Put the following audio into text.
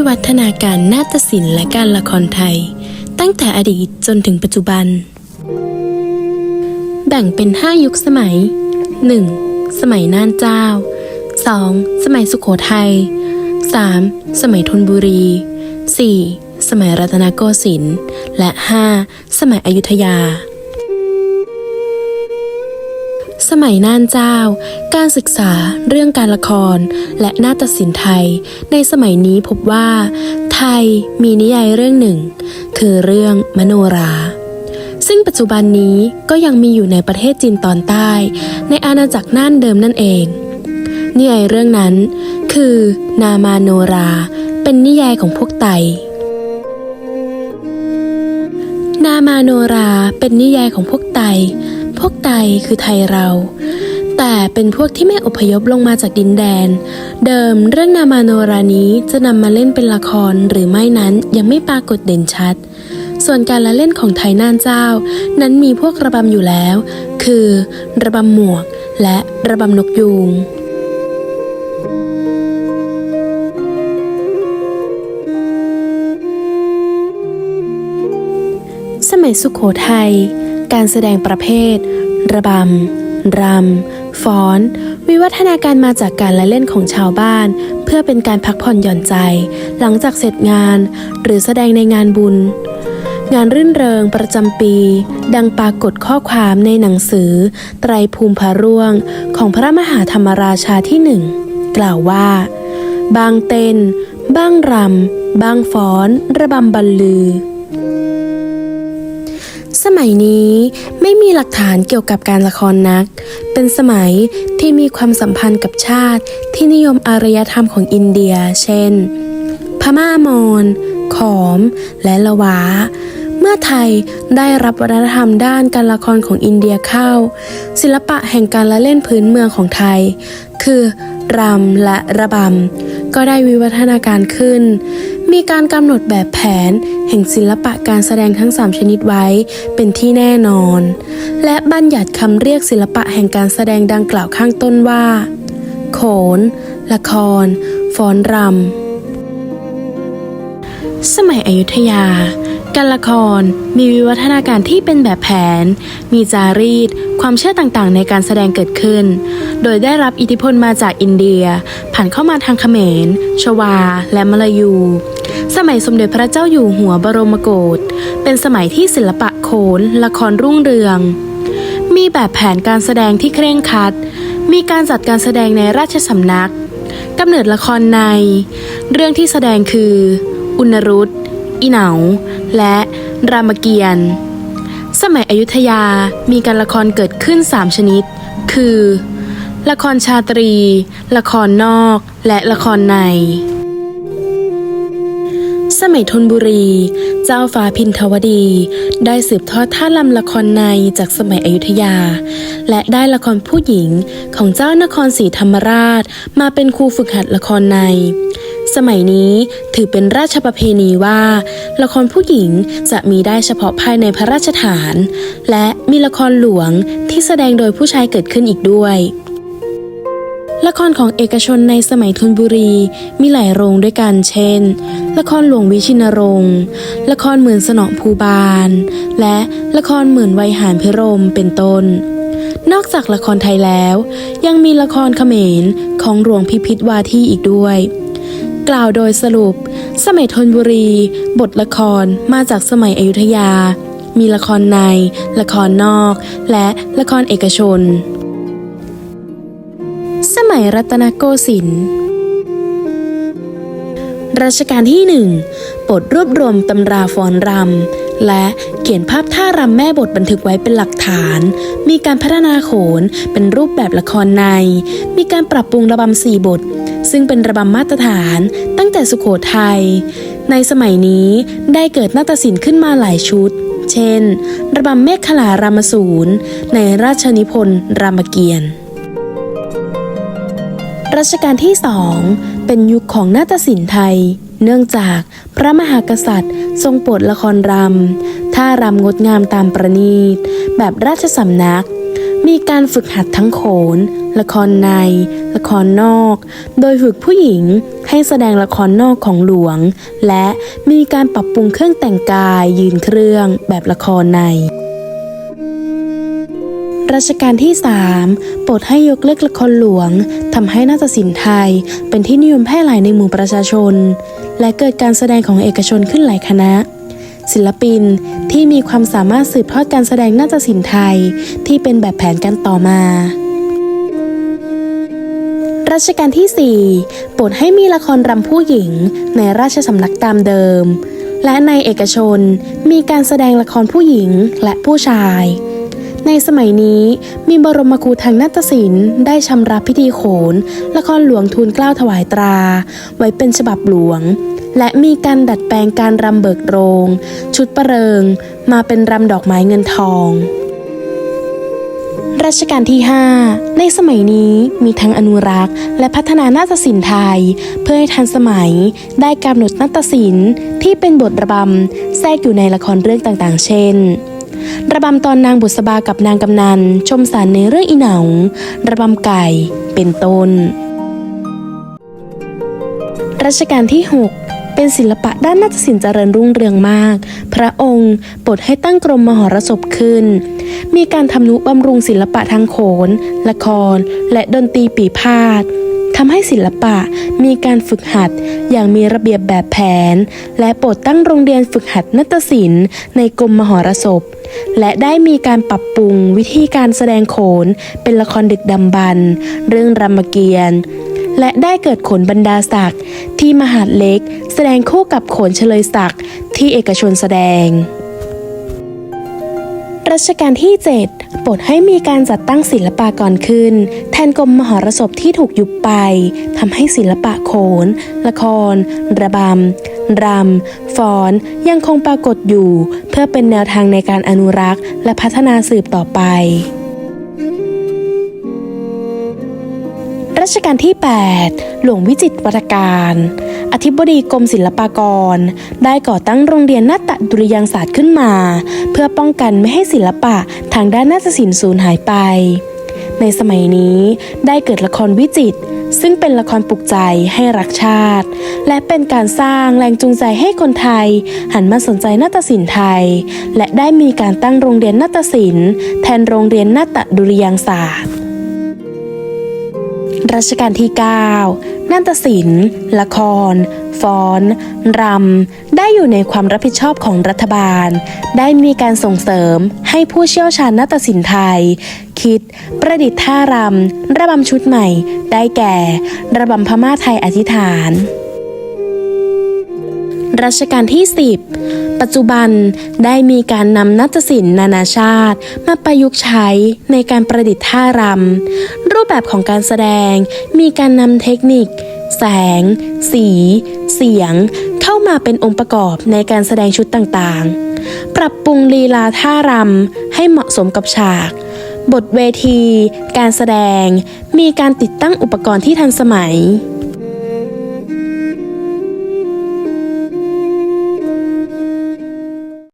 วิวัฒนาการนาฏศิลป์และการละครไทย ตั้งแต่อดีตจนถึงปัจจุบัน แบ่งเป็น 5 ยุคสมัย 1. สมัยน่านเจ้า 2. สมัยสุขโขทัย 3. สมัยธนบุรี 4. สมัยรัตนโกสินทร์และ 5. สมัยอยุธยา สมัยน่านเจ้า การศึกษาเรื่องการละคร และนาฏศิลป์ไทย ในสมัยนี้พบว่า ไทยมีนิยายเรื่องหนึ่ง คือเรื่องมโนรา ซึ่งปัจจุบันนี้ก็ยังมีอยู่ในประเทศจีนตอนใต้ ในอาณาจักรน่านเดิมนั่นเอง นิยายเรื่องนั้น คือ นามาโนรา เป็นนิยายของพวกไตนามาโนราเป็นนิยายของพวกไต พวกไตคือไทยเรา แต่เป็นพวกที่ไม่อพยพลงมาจากดินแดน เดิมเรื่องนามาโนรานี้จะนำมาเล่นเป็นละครหรือไม่นั้นยังไม่ปรากฏเด่นชัด ส่วนการละเล่นของไทยน่านเจ้า นั้นมีพวกระบำอยู่แล้ว คือระบำหมวกและระบำนกยูงสมัยสุขโขทัย การแสดงประเภท ระบำ รำ ฟ้อน วิวัฒนาการมาจากการละเล่นของชาวบ้าน เพื่อเป็นการพักผ่อนหย่อนใจ หลังจากเสร็จงาน หรือแสดงในงานบุญ งานรื่นเริงประจำปี ดังปรากฏข้อความในหนังสือ ไตรภูมิพระร่วง ของพระมหาธรรมราชาที่หนึ่งกล่าวว่า บางเต้นบ้างรำบางฟ้อน ระบำบรรลือ มัยนี้ไม่มีหลักฐานเกี่ยวกับการละครนัก เป็นสมัยที่มีความสัมพันธ์กับชาติที่นิยมอารยธรรมของอินเดีย เช่น พม่ามอญขอม และละวา เมื่อไทยได้รับวัฒนธรรมด้านการละครของอินเดียเข้า ศิลปะแห่งการละเล่นพื้นเมืองของไทย คือรำและระบำ ก็ได้วิวัฒนาการขึ้น มีการกำหนดแบบแผนแห่งศิลปะการแสดงทั้ง 3 ชนิดไว้เป็นที่แน่นอน และบัญญัติคำเรียกศิลปะแห่งการแสดงดังกล่าวข้างต้นว่า โขน ละคร ฟ้อนรำ สมัยอยุธยา การละครมีวิวัฒนาการที่เป็นแบบแผน มีจารีต ความเชื่อต่างๆ ในการแสดงเกิดขึ้น โดยได้รับอิทธิพลมาจากอินเดีย ผ่านเข้ามาทางเขมร ชวา และมลายู สมัยสมเด็จพระเจ้าอยู่หัวบรมโกศ เป็นสมัยที่ศิลปะโขน ละครรุ่งเรือง มีแบบแผนการแสดงที่เคร่งครัด มีการจัดการแสดงในราชสำนักกำเนิดละครใน เรื่องที่แสดงคือ อุณรุตอีเหนา และรามเกียรติ์สมัยอยุธยามีการละครเกิดขึ้น 3 ชนิด คือ ละครชาตรี ละครนอก และละครใน สมัยธนบุรี เจ้าฟ้าพินทวดี ได้สืบทอดท่าลำละครในจากสมัยอยุธยา และได้ละครผู้หญิงของเจ้านครศรีธรรมราชมาเป็นครูฝึกหัดละครใน สมัยนี้ถือเป็นราชประเพณีว่า ละครผู้หญิงจะมีได้เฉพาะภายในพระราชฐาน และมีละครหลวงที่แสดงโดยผู้ชายเกิดขึ้นอีกด้วย ละครของเอกชนในสมัยธนบุรีมีหลายโรงด้วยกันเช่น ละครหลวงวิชินรงค์ละครเหมื่นสนองภูบาล และละครเหมื่นไวยหารพิรมเป็นต้นนอกจากละครไทยแล้ว ยังมีละครเขมรของหลวงพิพิธวาทีอีกด้วย กล่าวโดยสรุป สมัยธนบุรี บทละครมาจากสมัยอยุธยา มีละครใน ละครนอก และละครเอกชน สมัยรัตนโกสินทร์รัชกาลที่หนึ่งโปรดรวบรวมตำราฟ้อนรำ และเขียนภาพท่ารำแม่บทบันทึกไว้เป็นหลักฐาน มีการพัฒนาโขนเป็นรูปแบบละครใน มีการปรับปรุงระบำสี่บท ซึ่งเป็นระบำมาตรฐานตั้งแต่สุขโขทัย ในสมัยนี้ได้เกิดนาฏศิลป์ขึ้นมาหลายชุด เช่น ระบำเมฆขลารามสูรในราชนิพนธ์รามเกียรติ์รัชกาลที่สองเป็นยุคของนาฏศิลป์ไทย เนื่องจากพระมหากษัตริย์ทรงโปรดละครรำท่ารำงดงามตามประณีต แบบราชสำนัก มีการฝึกหัดทั้งโขน ละครใน ละครนอก โดยฝึกผู้หญิงให้แสดงละครนอกของหลวง และมีการปรับปรุงเครื่องแต่งกายยืนเครื่องแบบละครใน รัชกาลที่ 3 โปรดให้ยกเลิกละครหลวงทำให้นาฏศิลป์ไทย เป็นที่นิยมแพร่หลายในหมู่ประชาชน และเกิดการแสดงของเอกชนขึ้นหลายคณะ ศิลปินที่มีความสามารถสืบทอดการแสดงนาฏศิลป์ไทยที่เป็นแบบแผนกันต่อมารัชกาลที่ 4 โปรดให้มีละครรำผู้หญิงในราชสำนักตามเดิม และในเอกชนมีการแสดงละครผู้หญิงและผู้ชาย ในสมัยนี้มีบรมครูทางนาฏศิลป์ได้ชำรับพิธีโขน ละครหลวงทูลเกล้าถวายตรา ไว้เป็นฉบับหลวง และมีการดัดแปลงการรำเบิกโรง ชุดประเริง มาเป็นรำดอกไม้เงินทองรัชกาลที่ 5 ในสมัยนี้มีทั้งอนุรักษ์ และพัฒนานาฏศิลป์ไทย เพื่อให้ทันสมัยได้กำหนดนาฏศิลป์ที่เป็นบทระบำแทรกอยู่ในละครเรื่องต่างๆ เช่น ระบำตอนนางบุษบากับนางกำนัน ชมสารในเรื่องอีเหนาระบำไก่ เป็นต้น รัชกาลที่ 6 เป็นศิลปะด้านนาฏศิลป์เจริญรุ่งเรืองมาก พระองค์โปรดให้ตั้งกรมมหรสพขึ้น มีการทำนุบำรุงศิลปะทางโขน ละคร และดนตรีปีพาด ทำให้ศิลปะมีการฝึกหัดอย่างมีระเบียบแบบแผน และโปรดตั้งโรงเรียนฝึกหัดนาฏศิลป์ในกรมมหรสพ และได้มีการปรับปรุงวิธีการแสดงโขน เป็นละครดึกดำบรรเรื่องรามเกียรติ์และได้เกิดขนบรรดาศักดิ์ที่มหาดเล็ก แสดงคู่กับโขนเฉลยศักดิ์ที่เอกชนแสดง รัชกาลที่ 7 โปรดให้มีการจัดตั้งศิลปากรขึ้น แทนกรมมหรสพที่ถูกยุบไปทำให้ศิลปะโขน ละคร ระบำ รำ ฟ้อน ยังคงปรากฏอยู่ เพื่อเป็นแนวทางในการอนุรักษ์ และพัฒนาสืบต่อไปรัชกาลที่ 8 หลวงวิจิตรวัฒการ อธิบดีกรมศิลปากร ได้ก่อตั้งโรงเรียนนาฏดุริยางศาสตร์ขึ้นมา เพื่อป้องกันไม่ให้ศิลปะทางด้านนาฏศิลป์สูญหายไป ในสมัยนี้ได้เกิดละครวิจิตรซึ่งเป็นละครปลุกใจให้รักชาติ และเป็นการสร้างแรงจูงใจให้คนไทย หันมาสนใจนาฏศิลป์ไทย และได้มีการตั้งโรงเรียนนาฏศิลป์แทนโรงเรียนนาฏดุริยางศาสตร์ รัชกาลที่ 9 นาฏศิลป์ ละคร ฟ้อน รำ ได้อยู่ในความรับผิดชอบของรัฐบาล ได้มีการส่งเสริมให้ผู้เชี่ยวชาญนาฏศิลป์ไทย คิด ประดิษฐ์ท่ารำ ระบำชุดใหม่ ได้แก่ ระบำพม่าไทยอธิษฐาน รัชกาลที่ 10 ปัจจุบันได้มีการนำนาฏศิลป์นานาชาติ มาประยุกต์ใช้ในการประดิษฐ์ท่ารำ รูปแบบของการแสดงมีการนำเทคนิค แสง สี เสียง เข้ามาเป็นองค์ประกอบในการแสดงชุดต่างๆ ปรับปรุงลีลาท่ารำให้เหมาะสมกับฉาก บทเวที การแสดง มีการติดตั้งอุปกรณ์ที่ทันสมัย